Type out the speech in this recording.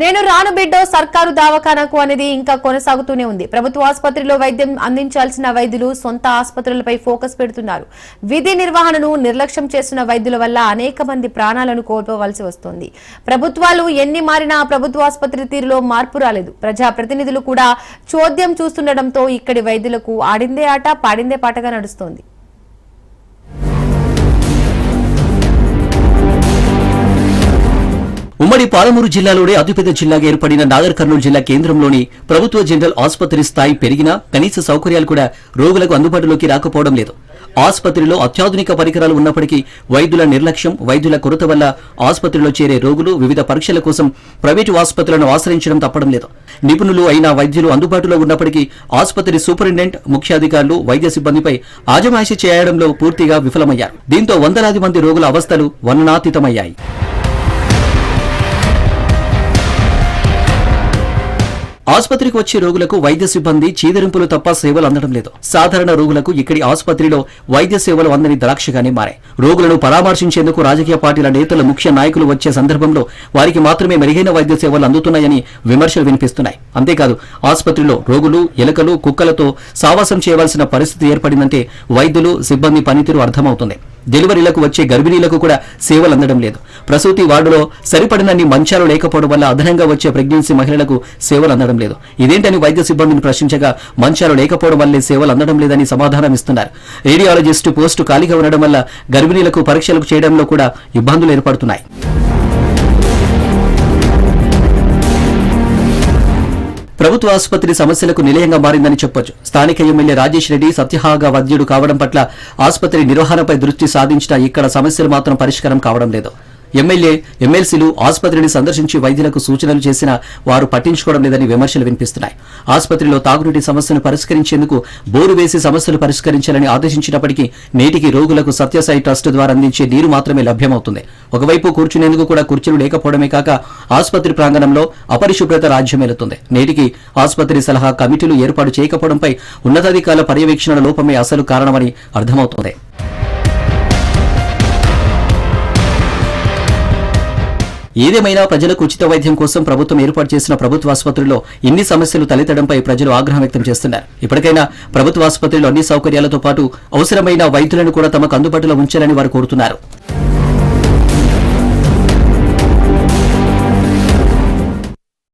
నేను రాను బిడ్డో సర్కారు దవాఖానకు అనేది ఇంకా కొనసాగుతూనే ఉంది. ప్రభుత్వ ఆసుపత్రిలో వైద్యం అందించాల్సిన వైద్యులు సొంత ఆసుపత్రులపై ఫోకస్ పెడుతున్నారు. విధి నిర్వహణను నిర్లక్ష్యం చేస్తున్న వైద్యుల వల్ల అనేక మంది ప్రాణాలను కోల్పోవలసి వస్తోంది. ప్రభుత్వాలు ఎన్ని మారినా ప్రభుత్వ ఆసుపత్రి తీరులో మార్పు రాలేదు. ప్రజా ప్రతినిధులు కూడా చోద్యం చూస్తుండటంతో ఇక్కడి వైద్యులకు ఆడిందే ఆట పాడిందే పాటగా నడుస్తోంది. ఉమ్మడి పాలమూరు జిల్లాలోనే అతిపెద్ద జిల్లాగా ఏర్పడిన నాగర్ కర్నూలు జిల్లా కేంద్రంలోని ప్రభుత్వ జనరల్ ఆసుపత్రి స్థాయి పెరిగినా కనీస సౌకర్యాలు కూడా రోగులకు అందుబాటులోకి రాకపోవడం లేదు. ఆసుపత్రిలో అత్యాధునిక పరికరాలు ఉన్నప్పటికీ వైద్యుల నిర్లక్ష్యం వైద్యుల కొరత వల్ల ఆసుపత్రిలో చేరే రోగులు వివిధ పరీక్షల కోసం ప్రైవేటు ఆసుపత్రులను ఆశ్రయించడం తప్పడం లేదు. నిపుణులు అయిన వైద్యులు అందుబాటులో ఉన్నప్పటికీ ఆసుపత్రి సూపరింటెండెంట్ ముఖ్యాధికారులు వైద్య సిబ్బందిపై ఆజమాయిషీ చేయడంలో పూర్తిగా విఫలమయ్యారు. దీంతో వందలాది మంది రోగుల అవస్థలు వర్ణనాతీతమయ్యాయి. ఆసుపత్రికి వచ్చే రోగులకు వైద్య సిబ్బంది చీదరింపులు తప్ప సేవలు అందడం లేదు. సాధారణ రోగులకు ఇక్కడి ఆసుపత్రిలో వైద్య సేవలు అందని ద్రాక్షగానే మారాయి. రోగులను పరామర్శించేందుకు రాజకీయ పార్టీల నేతల ముఖ్య నాయకులు వచ్చే సందర్భంలో వారికి మాత్రమే మెరుగైన వైద్య సేవలు అందుతున్నాయని విమర్శలు వినిపిస్తున్నాయి. అంతేకాదు ఆసుపత్రిలో రోగులు ఎలుకలు కుక్కలతో సావాసం చేయవలసిన పరిస్థితి ఏర్పడిందంటే వైద్యులు సిబ్బంది పనితీరు అర్థమవుతుంది. డెలివరీలకు వచ్చే గర్భిణీలకు కూడా సేవలు అందడం లేదు. ప్రసూతి వార్డులో సరిపడినన్ని మంచాలు లేకపోవడం వల్ల అదనంగా వచ్చే ప్రెగ్నెన్సీ మహిళలకు సేవలు అందడం లేదు. ఇదేంటని వైద్య సిబ్బందిని ప్రశ్నించగా మంచాలు లేకపోవడం వల్లే సేవలు అందడం లేదని సమాధానం ఇస్తున్నారు. రేడియాలజిస్టు పోస్టు ఖాళీగా ఉండడం వల్ల గర్భిణీలకు పరీక్షలకు చేయడంలో కూడా ఇబ్బందులు ఏర్పడుతున్నాయి. ప్రభుత్వ ఆసుపత్రి సమస్యలకు నిలయంగా మారిందని చెప్పొచ్చు. స్థానిక ఎమ్మెల్యే రాజేష్ రెడ్డి సత్యహాగా వైద్యుడు కావడం పట్ల ఆసుపత్రి నిర్వహణపై దృష్టి సాధించిన ఇక్కడ సమస్యలు మాత్రం పరిష్కారం కావడం లేదు. ఎమ్మెల్యే ఎమ్మెల్సీలు ఆసుపత్రిని సందర్శించి వైద్యులకు సూచనలు చేసినా వారు పట్టించుకోవడం లేదని విమర్శలు వినిపిస్తున్నాయి. ఆసుపత్రిలో తాగునీటి సమస్యను పరిష్కరించేందుకు బోరు వేసి సమస్యలు పరిష్కరించాలని ఆదేశించినప్పటికీ నేటికి రోగులకు సత్యసాయి ట్రస్ట్ ద్వారా అందించే నీరు మాత్రమే లభ్యమవుతుంది. ఒకవైపు కూర్చునేందుకు కూడా కుర్చీలు లేకపోవడమే కాక ఆసుపత్రి ప్రాంగణంలో అపరిశుభ్రత రాజ్యమేలుతుంది నేటికి ఆసుపత్రి సలహా కమిటీలు ఏర్పాటు చేయకపోవడంపై ఉన్నతాధికారుల పర్యవేక్షణ లోపమే అసలు కారణమని అర్థమవుతోంది. ఏదేమైనా ప్రజలకు ఉచిత వైద్యం కోసం ప్రభుత్వం ఏర్పాటు చేసిన ప్రభుత్వ ఆసుపత్రుల్లో ఇన్ని సమస్యలు తలెత్తడంపై ప్రజలు ఆగ్రహం వ్యక్తం చేస్తున్నారు. ఇప్పటికైనా ప్రభుత్వ ఆసుపత్రిలో అన్ని సౌకర్యాలతో పాటు అవసరమైన వైద్యులను కూడా తమకు అందుబాటులో ఉంచాలని వారు కోరుతున్నారు.